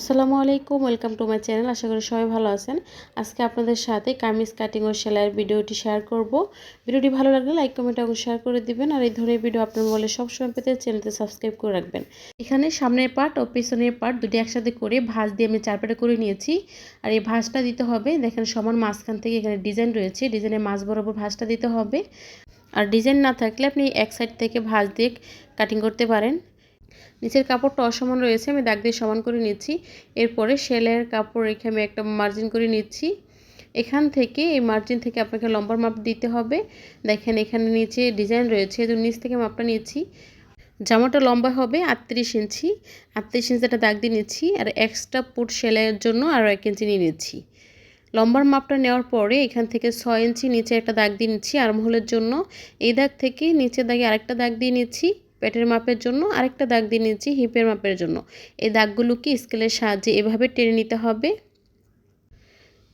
আসসালামু আলাইকুম, welcome to my channel. আশা করি সবাই ভালো আছেন। আজকে আপনাদের সাথে কামিজ কাটিং ও সেলাইয়ের ভিডিওটি শেয়ার করব। ভিডিওটি ভালো লাগলে লাইক, কমেন্ট এবং শেয়ার করে দিবেন। আর এই ধরনের ভিডিও আপনার বলে সবসময় পেতে চ্যানেলটি সাবস্ক্রাইব করে রাখবেন। এখানে সামনের পার্ট ও পিছনের পার্ট দুটি একসাথে করে ভাঁজ দিয়ে আমি চারপাটে করে নিয়েছি। আর এই ভাঁজটা দিতে হবে, দেখেন সমান মাঝখান থেকে এখানে ডিজাইন রয়েছে। ডিজাইনের মাঝ বরাবর ভাঁজটা দিতে হবে। আর ডিজাইন না থাকলে আপনি এক সাইড থেকে ভাঁজ দিয়ে কাটিং করতে পারেন। নিচের কাপড়টা অসমান রয়েছে, আমি দাগ দিয়ে সমান করে নিচ্ছি। এরপরে সেলাইয়ের কাপড় রেখে আমি একটা মার্জিন করে নিচ্ছি। এখান থেকে, এই মার্জিন থেকে আপনাকে লম্বার মাপ দিতে হবে। দেখেন, এখানে নিচে ডিজাইন রয়েছে, এই নিচ থেকে মাপটা নিচ্ছি। জামাটা লম্বা হবে আটত্রিশ ইঞ্চি। আটত্রিশ ইঞ্চি একটা দাগ দিয়ে নিচ্ছি, আর এক্সট্রা পুট সেলাইয়ের জন্য আরও এক ইঞ্চি নিয়ে নিচ্ছি। লম্বার মাপটা নেওয়ার পরে এখান থেকে ছয় ইঞ্চি নিচে একটা দাগ দিয়ে নিচ্ছি আর্মহোলের জন্য। এই দাগ থেকে নিচের দাগে আরেকটা দাগ দিয়ে নিচ্ছি। পেটের মাপের জন্য, আরেকটা দাগ দিয়ে নিচ্ছি হিপের মাপের জন্য। এই দাগগুলোকে স্কেলের সাহায্যে এভাবে টেনে নিতে হবে।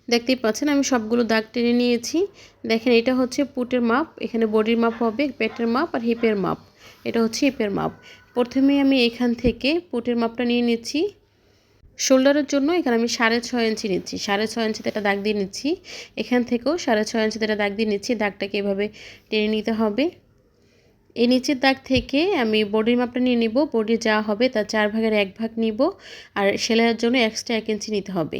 দেখতেই পাচ্ছেন, আমি সবগুলো দাগ টেনে নিয়েছি। দেখেন, এটা হচ্ছে পুটের মাপ, এখানে বডির মাপ হবে, পেটের মাপ আর হিপের মাপ। এটা হচ্ছে হিপের মাপ। প্রথমে আমি এখান থেকে পুটের মাপটা নিয়ে নিচ্ছি। শোল্ডারের জন্য এখানে আমি সাড়ে ছয় ইঞ্চি নিচ্ছি। সাড়ে ছয় ইঞ্চিতে একটা দাগ দিয়ে নিচ্ছি। এখান থেকেও সাড়ে ছয় ইঞ্চিতে একটা দাগ দিয়ে নিচ্ছি। দাগটাকে এভাবে টেনে নিতে হবে। এই নিচের দাগ থেকে আমি বডির মাপটা নিয়ে নিব। বডি যা হবে তার চার ভাগের এক ভাগ নিব আর সেলাইয়ের জন্য এক্সট্রা এক ইঞ্চি নিতে হবে।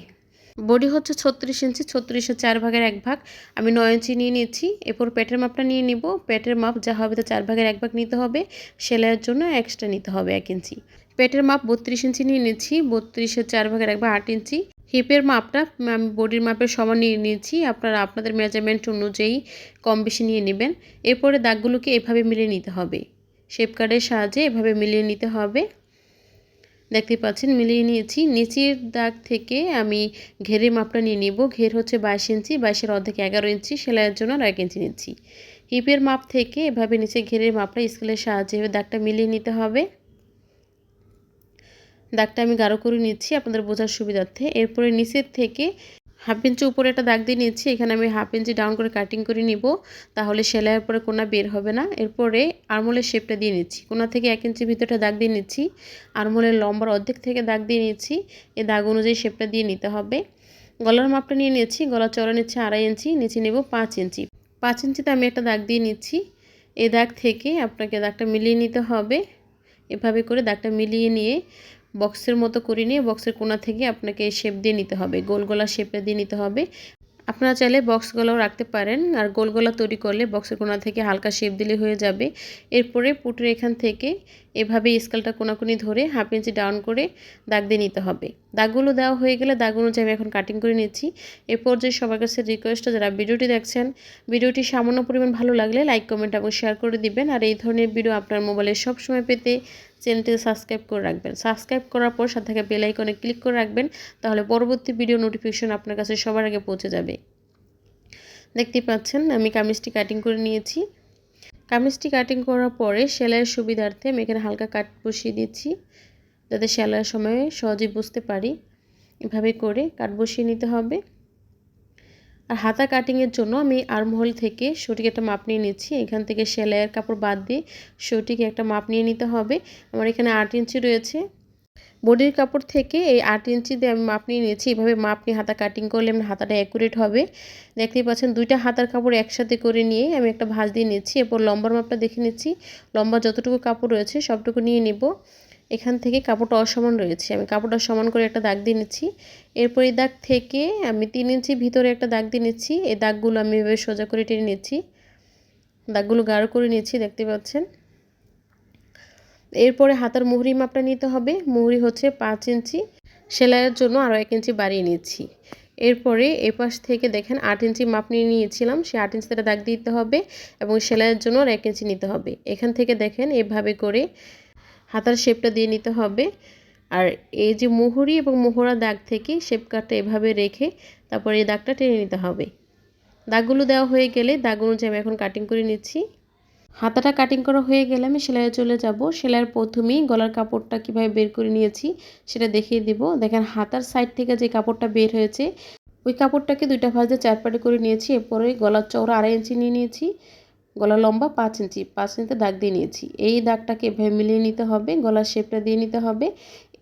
বডি হচ্ছে ছত্রিশ ইঞ্চি ছত্রিশের চার ভাগের এক ভাগ। আমি নয় ইঞ্চি নিয়ে নিচ্ছি। এরপর পেটের মাপটা নিয়ে নিব। পেটের মাপ যা হবে তার চার ভাগের এক ভাগ নিতে হবে। সেলাইয়ের জন্য এক্সট্রা নিতে হবে এক ইঞ্চি পেটের মাপ বত্রিশ ইঞ্চি নিয়ে নিচ্ছি। বত্রিশের চার ভাগের এক ভাগ আট ইঞ্চি হিপের মাপটা আমি বডির মাপের সমান নিয়ে নিয়েছি। আপনারা আপনাদের মেজারমেন্ট অনুযায়ী কম বেশি নিয়ে নেবেন। এরপরে দাগগুলোকে এভাবে মিলিয়ে নিতে হবে। শেপ কার্ডের সাহায্যে এভাবে মিলিয়ে নিতে হবে। দেখতে পাচ্ছেন, মিলিয়ে নিয়েছি। নিচের দাগ থেকে আমি ঘেরের মাপটা নিয়ে নিব। ঘের হচ্ছে বাইশ ইঞ্চি, বাইশের অর্ধেক এগারো ইঞ্চি, সেলাইয়ের জন্য আর এক ইঞ্চি নিচ্ছি। হিপের মাপ থেকে এভাবে নিচে ঘেরের মাপটা স্কেলের সাহায্যে দাগটা মিলিয়ে নিতে হবে। দাগটা আমি গাঢ় করে নিচ্ছি আপনাদের বোঝার সুবিধার্থে। এরপরে নিচের থেকে হাফ ইঞ্চি উপরে একটা দাগ দিয়ে নিচ্ছি, এখানে আমি হাফ ইঞ্চি ডাউন করে কাটিং করে নিব, তাহলে সেলাইয়ের পরে কোনা বের হবে না। এরপরে আরমোলের শেপটা দিয়ে নিচ্ছি, কোনা থেকে এক ইঞ্চি ভিতরটা দাগ দিয়ে নিচ্ছি আরমোলের লম্বার অর্ধেক থেকে দাগ দিয়ে নিচ্ছি, এ দাগ অনুযায়ী শেপটা দিয়ে নিতে হবে। গলার মাপটা নিয়ে নিচ্ছি গলা চড়া নিচ্ছে আড়াই ইঞ্চি, নিচে নেব পাঁচ ইঞ্চি। পাঁচ ইঞ্চিতে আমি একটা দাগ দিয়ে নিচ্ছি, এ দাগ থেকে আপনাকে দাগটা মিলিয়ে নিতে হবে। এভাবে করে দাগটা মিলিয়ে নিয়ে বক্সের মতো করে নিয়ে বক্সের কোনা থেকে আপনাকে শেপ দিয়ে নিতে হবে, গোল গলা শেপটা দিয়ে নিতে হবে। আপনারা চাইলে বক্স গলাও রাখতে পারেন আর গোল গলা তৈরি করলে বক্সের কোনা থেকে হালকা শেপ দিলে হয়ে যাবে। এরপরে পুটের এখান থেকে এভাবে স্কেলটা কোনাকুনি ধরে হাফ ইঞ্চি ডাউন করে দাগ দিয়ে নিতে হবে। দাগগুলো দেওয়া হয়ে গেলে দাগ অনুযায়ী আমি এখন কাটিং করে নিচ্ছি। এরপর যে সবার কাছে রিকোয়েস্ট যারা ভিডিওটি দেখছেন, ভিডিওটি সামান্য পরিমাণ ভালো লাগলে লাইক কমেন্ট এবং শেয়ার করে দিবেন। আর এই ধরনের ভিডিও আপনার মোবাইলে সবসময় পেতে চ্যানেলটিকে সাবস্ক্রাইব করে রাখবেন। সাবস্ক্রাইব করার পর সাথে থাকা বেল আইকনে ক্লিক করে রাখবেন, তাহলে পরবর্তী ভিডিও নোটিফিকেশন আপনার কাছে সবার আগে পৌঁছে যাবে। দেখতেই পাচ্ছেন, আমি কামিজটি কাটিং করে নিয়েছি। কামিজটি কাটিং করার পরে সেলাইয়ের সুবিধার্থে আমি এখানে হালকা কাট বসিয়ে দিচ্ছি, যাতে সেলাইয়ের সময় সহজেই বুঝতে পারি। এভাবে করে কাট বসিয়ে নিতে হবে। আর হাতা কাটিংয়ের জন্য আমি আর্মহোল থেকে সঠিক একটা মাপ নিয়ে নিচ্ছি। এখান থেকে সেলাইয়ের কাপড় বাদ দিয়ে সঠিক একটা মাপ নিয়ে নিতে হবে। আমার এখানে আট ইঞ্চি রয়েছে। বডির কাপড় থেকে এই আট ইঞ্চি দিয়ে আমি মাপ নিয়ে নিয়েছি। এভাবে মাপ নিয়ে হাতা কাটিং করলে আমার হাতাটা অ্যাকুরেট হবে। দেখতেই পাচ্ছেন, দুইটা হাতার কাপড় একসাথে করে নিয়ে আমি একটা ভাঁজ দিয়ে নিচ্ছি। এরপর লম্বার মাপটা দেখে নিচ্ছি। লম্বা যতটুকু কাপড় রয়েছে সবটুকু নিয়ে নিব। এখান থেকে কাপড়টা অসমান রয়েছে। আমি কাপড়টা সমান করে একটা দাগ দিয়ে নিচ্ছি। এরপর এই দাগ থেকে আমি তিন ইঞ্চি ভিতরে একটা দাগ দিয়ে নিচ্ছি। এই দাগগুলো আমি এভাবে সোজা করে টেনে নিচ্ছি। দাগগুলো গাঢ় করে নিচ্ছি, দেখতে পাচ্ছেন? এরপরে হাতার মুহুরি মাপটা নিতে হবে। মুহুরি হচ্ছে পাঁচ ইঞ্চি। সেলাইয়ের জন্য আরও এক ইঞ্চি বাড়িয়ে নিচ্ছি। এরপরে এপাশ থেকে দেখেন আট ইঞ্চি মাপ নিয়ে নিয়েছিলাম। সেই আট ইঞ্চিটা দাগ দিতে হবে এবং সেলাইয়ের জন্য আর এক ইঞ্চি নিতে হবে। এখান থেকে দেখেন এভাবে করে হাতার শেপটা দিয়ে নিতে হবে। আর এই যে মুহুরি এবং মোহরা দাগ থেকে শেপ কাটটা এভাবে রেখে তারপর এই দাগটা টেনে নিতে হবে। দাগগুলো দেওয়া হয়ে গেলে, দাগ অনুযায়ী আমি এখন কাটিং করে নিচ্ছি। হাতাটা কাটিং করা হয়ে গেলে আমি সেলাইয়ে চলে যাব। সেলাইয়ের প্রথমেই গলার কাপড়টা কীভাবে বের করে নিয়েছি সেটা দেখিয়ে দিব। দেখেন হাতার সাইড থেকে যে কাপড়টা বের হয়েছে, ওই কাপড়টাকে দুইটা ভাজে চার পাটে করে নিয়েছি। এরপরে গলার চওড়া আড়াই ইঞ্চি নিয়ে নিয়েছি। গলা লম্বা পাঁচ ইঞ্চি, পাঁচ ইঞ্চিতে দাগ দিয়ে নিয়েছি। এই দাগটাকে এভাবে মিলিয়ে নিতে হবে, গলার শেপটা দিয়ে নিতে হবে।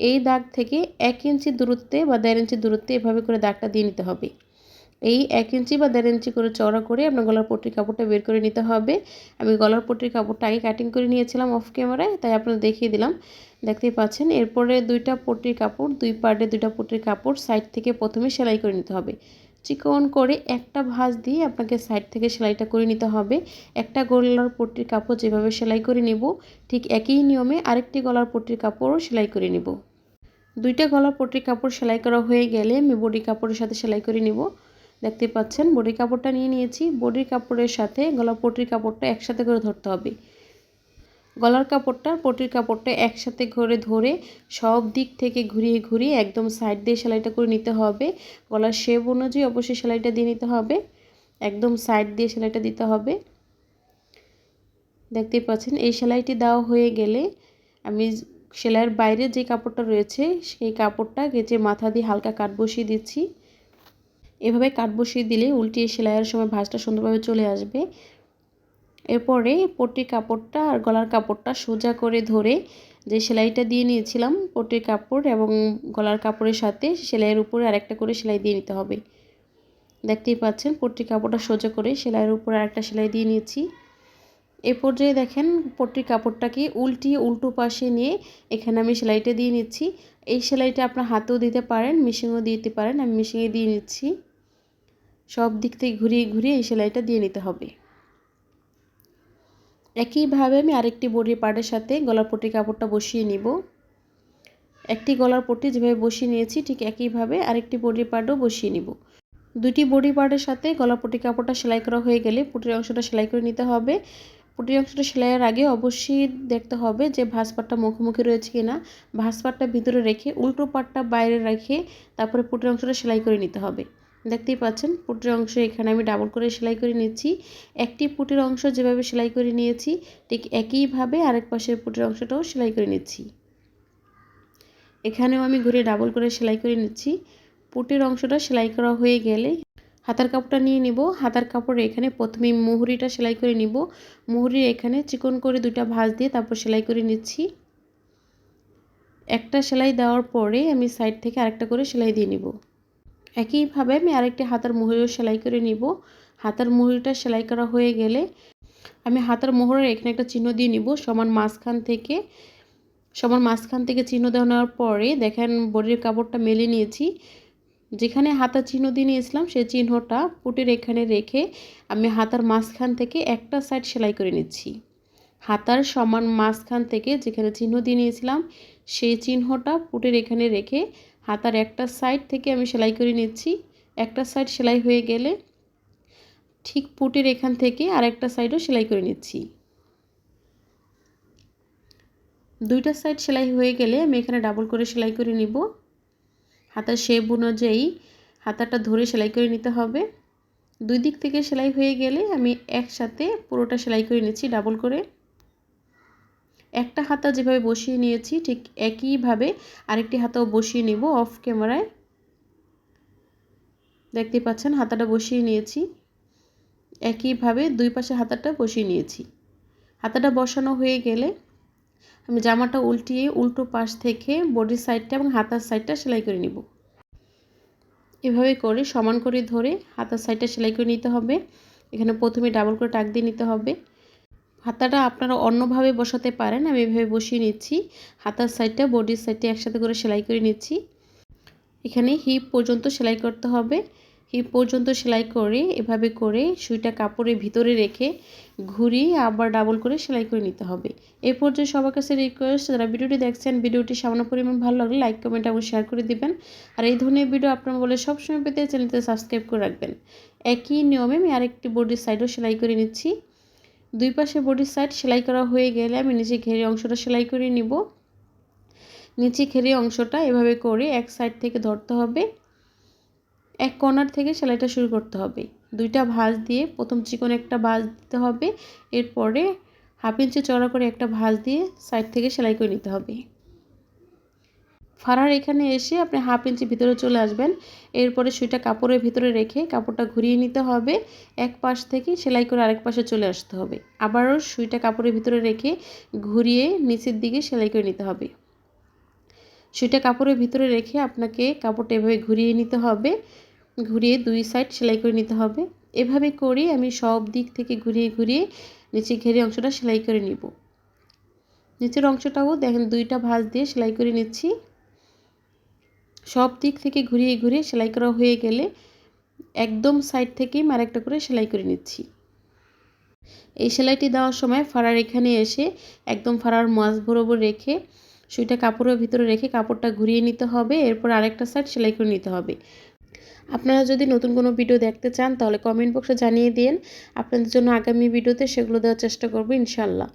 এই দাগ থেকে এক ইঞ্চি দূরত্বে বা দেড় ইঞ্চি দূরত্বে এভাবে করে দাগটা দিয়ে নিতে হবে। এই এক ইঞ্চি বা দেড় ইঞ্চি করে চড়া করে আপনার গলার পট্টির কাপড়টা বের করে নিতে হবে। আমি গলার পট্টির কাপড়টা আগে কাটিং করে নিয়েছিলাম অফ ক্যামেরায় তাই আপনারা দেখিয়ে দিলাম। দেখতেই পাচ্ছেন, এরপরে দুইটা পট্টির কাপড়, দুই পার্টে দুইটা পট্টির কাপড় সাইড থেকে প্রথমে সেলাই করে নিতে হবে। চিকন করে একটা ভাঁজ দিয়ে আপনাকে সাইড থেকে সেলাইটা করে নিতে হবে। একটা গলার পট্টির কাপড় যেভাবে সেলাই করে নেব, ঠিক একই নিয়মে আরেকটি গলার পট্টির কাপড়ও সেলাই করে নেব। দুইটা গলার পট্টির কাপড় সেলাই করা হয়ে গেলে আমি বডি কাপড়ের সাথে সেলাই করে নেব। দেখতে পাচ্ছেন, বডি কাপড়টা নিয়ে নিয়েছি। বডির কাপড়ের সাথে গলা পটির কাপড়টা একসাথে করে ধরতে হবে। গলার কাপড়টা, পটির কাপড়টা একসাথে করে ধরে সব দিক থেকে ঘুরিয়ে ঘুরিয়ে একদম সাইড দিয়ে সেলাইটা করে নিতে হবে। গলার শেপ অনুযায়ী অবশ্যই সেলাইটা দিয়ে নিতে হবে। একদম সাইড দিয়ে সেলাইটা দিতে হবে। দেখতেই পাচ্ছেন, এই সেলাইটি দেওয়া হয়ে গেলে আমি সেলাইয়ের বাইরে যে কাপড়টা রয়েছে, সেই কাপড়টা গেছে মাথা দিয়ে হালকা কাট বসিয়ে দিচ্ছি। এভাবে কাট বসিয়ে দিলে উল্টিয়ে সেলাইয়ের সময় ভাঁজটা সুন্দরভাবে চলে আসবে। এরপরে পট্টির কাপড়টা আর গলার কাপড়টা সোজা করে ধরে যে সেলাইটা দিয়ে নিয়েছিলাম পট্টির কাপড় এবং গলার কাপড়ের সাথে সেলাইয়ের উপরে আরেকটা করে সেলাই দিয়ে নিতে হবে। দেখতেই পাচ্ছেন পট্টির কাপড়টা সোজা করে সেলাইয়ের উপরে আরেকটা সেলাই দিয়ে নিয়েছি। এ পর্যায়ে দেখেন পট্টির কাপড়টাকে উল্টিয়ে উল্টো পাশে নিয়ে এখানে আমি সেলাইটা দিয়ে নিচ্ছি। এই সেলাইটা আপনার হাতেও দিতে পারেন, মেশিনও দিতে পারেন, আমি মেশিনে দিয়ে নিচ্ছি। সব দিক থেকে ঘুরিয়ে ঘুরিয়ে এই সেলাইটা দিয়ে নিতে হবে। একইভাবে আমি আরেকটি বডির পার্টের সাথে গলার পট্টি কাপড়টা বসিয়ে নিব। একটি গলার পট্টি যেভাবে বসিয়ে নিয়েছি, ঠিক একইভাবে আরেকটি বডির পার্টও বসিয়ে নিব। দুটি বডি পার্টের সাথে গলা পট্টি কাপড়টা সেলাই করা হয়ে গেলে পুটির অংশটা সেলাই করে নিতে হবে। পুটির অংশটা সেলাইয়ের আগে অবশ্যই দেখতে হবে যে ভাঁজ পাটটা মুখোমুখি রয়েছে কি না ভাঁজ পাটটা ভিতরে রেখে উল্টো পাটটা বাইরে রেখে তারপরে পুটির অংশটা সেলাই করে নিতে হবে। দেখতেই পাচ্ছেন, পুটির অংশ এখানে আমি ডাবল করে সেলাই করে নিচ্ছি। একটি পুটির অংশ যেভাবে সেলাই করে নিয়েছি, ঠিক একইভাবে আরেক পাশের পুটির অংশটাও সেলাই করে নিচ্ছি। এখানেও আমি ঘুরে ডাবল করে সেলাই করে নিচ্ছি। পুটির অংশটা সেলাই করা হয়ে গেলে হাতার কাপড়টা নিয়ে নিব। হাতার কাপড় এখানে প্রথমে মুহুরিটা সেলাই করে নিব। মুহুরির এখানে চিকন করে দুটা ভাঁজ দিয়ে তারপর সেলাই করে নিচ্ছি। একটা সেলাই দেওয়ার পরে আমি সাইড থেকে আরেকটা করে সেলাই দিয়ে নিব। একইভাবে আমি আরেকটি হাতার মুহুরিও সেলাই করে নিব। হাতার মুহুরিটা সেলাই করা হয়ে গেলে আমি হাতার মোহরের এখানে একটা চিহ্ন দিয়ে নিব। সমান মাঝখান থেকে, সমান মাঝখান থেকে চিহ্ন দেওয়ার পরে দেখেন বডির কাপড়টা মেলে নিয়েছি। যেখানে হাতার চিহ্ন দিয়ে নিয়েছিলাম সেই চিহ্নটা পুটির এখানে রেখে আমি হাতার মাঝখান থেকে একটা সাইড সেলাই করে নিচ্ছি। হাতার সমান মাঝখান থেকে যেখানে চিহ্ন দিয়ে নিয়েছিলাম সেই চিহ্নটা পুটির এখানে রেখে হাতার একটা সাইড থেকে আমি সেলাই করে নিচ্ছি। একটা সাইড সেলাই হয়ে গেলে ঠিক পুটির এখান থেকে আর একটা সাইডও সেলাই করে নিচ্ছি। দুইটা সাইড সেলাই হয়ে গেলে আমি এখানে ডাবল করে সেলাই করে নিব। হাতার শেপ অনুযায়ী হাতাটা ধরে সেলাই করে নিতে হবে। দুই দিক থেকে সেলাই হয়ে গেলে আমি একসাথে পুরোটা সেলাই করে নিচ্ছি ডাবল করে। একটা হাতা যেভাবে বসিয়ে নিয়েছি, ঠিক একইভাবে আরেকটি হাতাও বসিয়ে নিব অফ ক্যামেরায় দেখতে পাচ্ছেন হাতাটা বসিয়ে নিয়েছি। একইভাবে দুই পাশে হাতাটা বসিয়ে নিয়েছি। হাতাটা বসানো হয়ে গেলে আমি জামাটা উল্টিয়ে উল্টো পাশ থেকে বডির সাইডটা এবং হাতার সাইডটা সেলাই করে নিব। এভাবে করে সমান করে ধরে হাতার সাইডটা সেলাই করে নিতে হবে। এখানে প্রথমে ডাবল করে টাক দিয়ে নিতে হবে। হাতাটা আপনারা অন্যভাবে বসাতে পারেন, আমি এভাবে বসিয়ে নিচ্ছি। হাতার সাইডটা বডির সাইডটা একসাথে করে সেলাই করে নিচ্ছি। এখানে হিপ পর্যন্ত সেলাই করতে হবে। হিপ পর্যন্ত সেলাই করে এভাবে করে সুইটা কাপড়ের ভিতরে রেখে ঘুরিয়ে আবার ডাবল করে সেলাই করে নিতে হবে। এই পর্যায়ে সবার কাছে রিকোয়েস্ট যারা ভিডিওটি দেখছেন, ভিডিওটি সামান্য পরিমাণ ভালো লাগলে লাইক কমেন্ট এবং শেয়ার করে দিবেন। আর এই ধরনের ভিডিও আপনার বলে সবসময় পেতে চ্যানেলটি সাবস্ক্রাইব করে রাখবেন। একই নিয়মে আমি আরেকটি বডির সাইডও সেলাই করে নিচ্ছি। দুই পাশে বডির সাইড সেলাই করা হয়ে গেলে আমি নিচে ঘেরি অংশটা সেলাই করে নিব। নিচে ঘেরি অংশটা এভাবে করে এক সাইড থেকে ধরতে হবে। এক কর্নার থেকে সেলাইটা শুরু করতে হবে। দুইটা ভাঁজ দিয়ে প্রথম চিকন একটা ভাঁজ দিতে হবে। এরপরে হাফ ইঞ্চি চড়া করে একটা ভাঁজ দিয়ে সাইড থেকে সেলাই করে নিতে হবে। ফাড়ার এখানে এসে আপনি হাফ ইঞ্চি ভিতরে চলে আসবেন। এরপরে সুইটা কাপড়ের ভিতরে রেখে কাপড়টা ঘুরিয়ে নিতে হবে। এক পাশ থেকে সেলাই করে আরেক পাশে চলে আসতে হবে। আবারও সুইটা কাপড়ের ভিতরে রেখে ঘুরিয়ে নিচের দিকে সেলাই করে নিতে হবে। সুইটা কাপড়ের ভিতরে রেখে আপনাকে কাপড়টা এভাবে ঘুরিয়ে নিতে হবে। ঘুরিয়ে দুই সাইড সেলাই করে নিতে হবে। এভাবে করে আমি সব দিক থেকে ঘুরিয়ে ঘুরিয়ে নিচে ঘেরে অংশটা সেলাই করে নিব। নিচের অংশটাও দেখেন দুইটা ভাঁজ দিয়ে সেলাই করে নিচ্ছি। সব দিক থেকে ঘুরিয়ে ঘুরিয়ে সেলাই করা হয়ে গেলে একদম সাইড থেকেই আরেকটা করে সেলাই করে নিচ্ছি। এই সেলাইটি দেওয়ার সময় ফাড়ার এখানে এসে একদম ফাড়ার মাছ বরাবর রেখে সুইটা কাপড়ের ভিতরে রেখে কাপড়টা ঘুরিয়ে নিতে হবে, এরপর আরেকটা সাইড সেলাই করে নিতে হবে। আপনারা যদি নতুন কোনো ভিডিও দেখতে চান তাহলে কমেন্ট বক্সে জানিয়ে দিন। আপনাদের জন্য আগামী ভিডিওতে সেগুলো দেওয়ার চেষ্টা করব ইনশাল্লাহ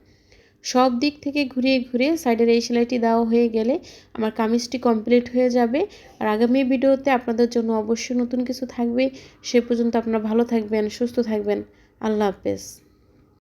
সব দিক থেকে ঘুরিয়ে ঘুরিয়ে সাইডের এই সেলাইটি দেওয়া হয়ে গেলে আমার কামিজটি কমপ্লিট হয়ে যাবে। আর আগামী ভিডিওতে আপনাদের জন্য অবশ্যই নতুন কিছু থাকবে। সে পর্যন্ত আপনারা ভালো থাকবেন, সুস্থ থাকবেন। আল্লাহ হাফেজ।